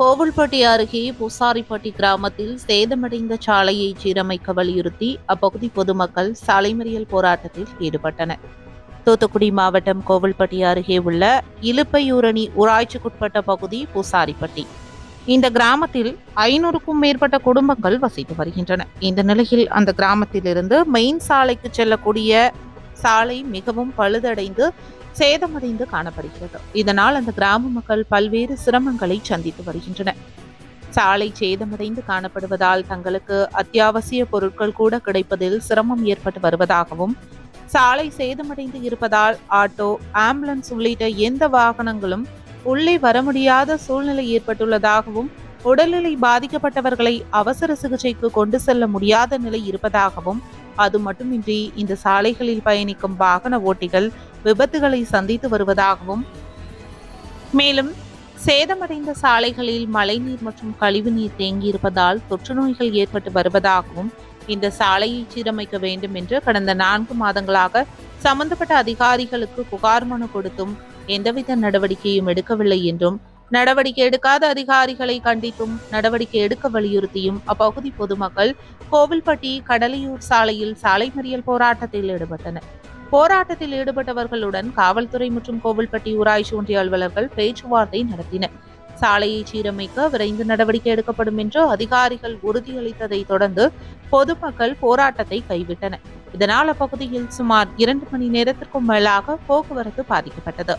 கோவில்பட்டி அருகே பூசாரிப்பட்டி கிராமத்தில் சேதமடைந்த சாலையை சீரமைக்க வலியுறுத்தி அப்பகுதி பொதுமக்கள் சாலை மறியல் போராட்டத்தில் ஈடுபட்டனர். தூத்துக்குடி மாவட்டம் கோவில்பட்டி அருகே உள்ள இலுப்பையூரணி ஊராட்சிக்குட்பட்ட பகுதி பூசாரிப்பட்டி. இந்த கிராமத்தில் ஐநூறுக்கும் மேற்பட்ட குடும்பங்கள் வசித்து வருகின்றன. இந்த நிலையில் அந்த கிராமத்திலிருந்து மெயின் சாலைக்கு செல்லக்கூடிய சாலை மிகவும் பழுதடைந்து சேதமடைந்து காணப்படுகிறது. இதனால் அந்த கிராம மக்கள் பல்வேறு சிரமங்களை சந்தித்து வருகின்றனர். சாலை சேதமடைந்து காணப்படுவதால் தங்களுக்கு அத்தியாவசிய பொருட்கள் கூட கிடைப்பதில் சிரமம் ஏற்பட்டு வருவதாகவும் சாலை சேதமடைந்து இருப்பதால் ஆட்டோ ஆம்புலன்ஸ் உள்ளிட்ட எந்த வாகனங்களும் உள்ளே வர முடியாத சூழ்நிலை ஏற்பட்டுள்ளதாகவும் உடல்நிலை பாதிக்கப்பட்டவர்களை அவசர சிகிச்சைக்கு கொண்டு செல்ல முடியாத நிலை இருப்பதாகவும் அது மட்டுமின்றி இந்த சாலைகளில் பயணிக்கும் வாகன ஓட்டிகள் விபத்துகளை சந்தித்து வருவதாகவும் மேலும் சேதமடைந்த சாலைகளில் மழைநீர் மற்றும் கழிவுநீர் தேங்கியிருப்பதால் தொற்று நோய்கள் ஏற்பட்டு வருவதாகவும் இந்த சாலையை சீரமைக்க வேண்டும் என்று கடந்த நான்கு மாதங்களாக சம்பந்தப்பட்ட அதிகாரிகளுக்கு புகார் மனு கொடுத்தும் எந்தவித நடவடிக்கையும் எடுக்கவில்லை என்றும் நடவடிக்கை எடுக்காத அதிகாரிகளை கண்டித்தும் நடவடிக்கை எடுக்க வலியுறுத்தியும் அப்பகுதி பொதுமக்கள் கோவில்பட்டி கடலையூர் சாலையில் சாலை மறியல் போராட்டத்தில் ஈடுபட்டனர். போராட்டத்தில் ஈடுபட்டவர்களுடன் காவல்துறை மற்றும் கோவில்பட்டி ஊராட்சி ஒன்றிய அலுவலர்கள் பேச்சுவார்த்தை நடத்தினர். சாலையை சீரமைக்க விரைந்து நடவடிக்கை எடுக்கப்படும் என்று அதிகாரிகள் உறுதியளித்ததை தொடர்ந்து பொதுமக்கள் போராட்டத்தை கைவிட்டனர். இதனால் அப்பகுதியில் சுமார் இரண்டு மணி நேரத்திற்கும் மேலாக போக்குவரத்து பாதிக்கப்பட்டது.